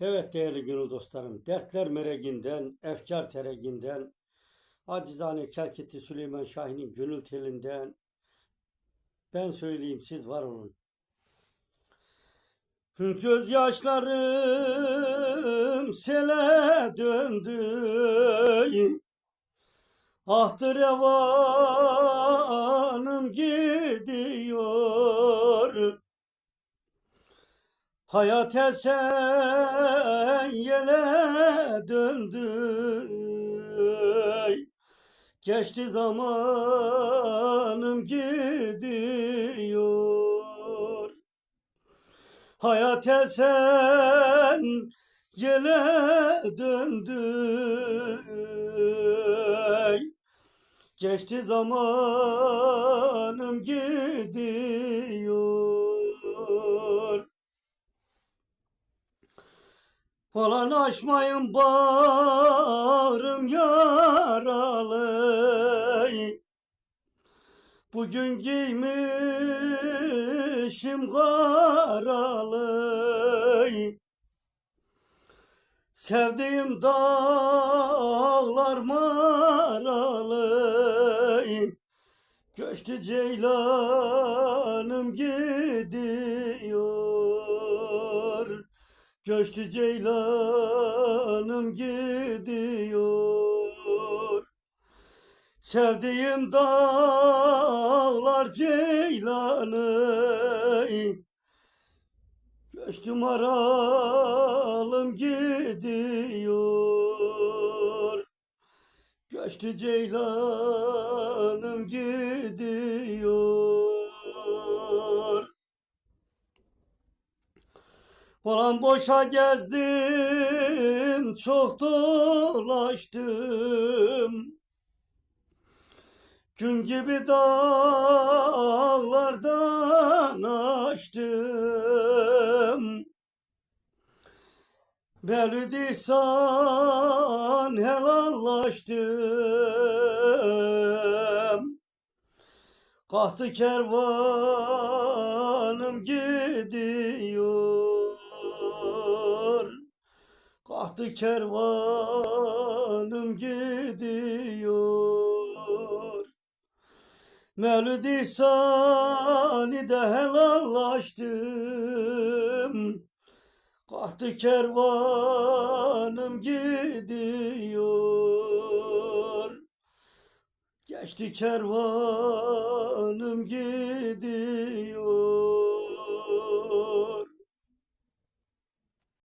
Evet değerli gönül dostlarım, dertler mereginden, efkar tereginden, acizane kelketi Süleyman Şahin'in gönül telinden, ben söyleyeyim siz var olun. Gözyaşlarım sele döndü, ahtı revanım gidiyor. Hayat esen yele döndü. Geçti zamanım gidiyor. Hayat esen yele döndü. Geçti zamanım gidiyor. Falan açmayın bağrım yaralı. Bugün giymişim karalı. Sevdiğim dağlar maralı. Göçtü ceylanım gidiyor Göçtü ceylanım gidiyor. Sevdiğim dağlar ceylanı Göçtü maralım gidiyor. Göçtü ceylanım gidiyor Falan boşa gezdim, çok dolaştım. Gün gibi dağlardan açtım. Belüdisan helallaştım. Kalktı kervanım gidiyor. Kalktı kervanım gidiyor. Mevlid İhsani'de helallaştım. Kalktı kervanım gidiyor. Geçti kervanım gidiyor.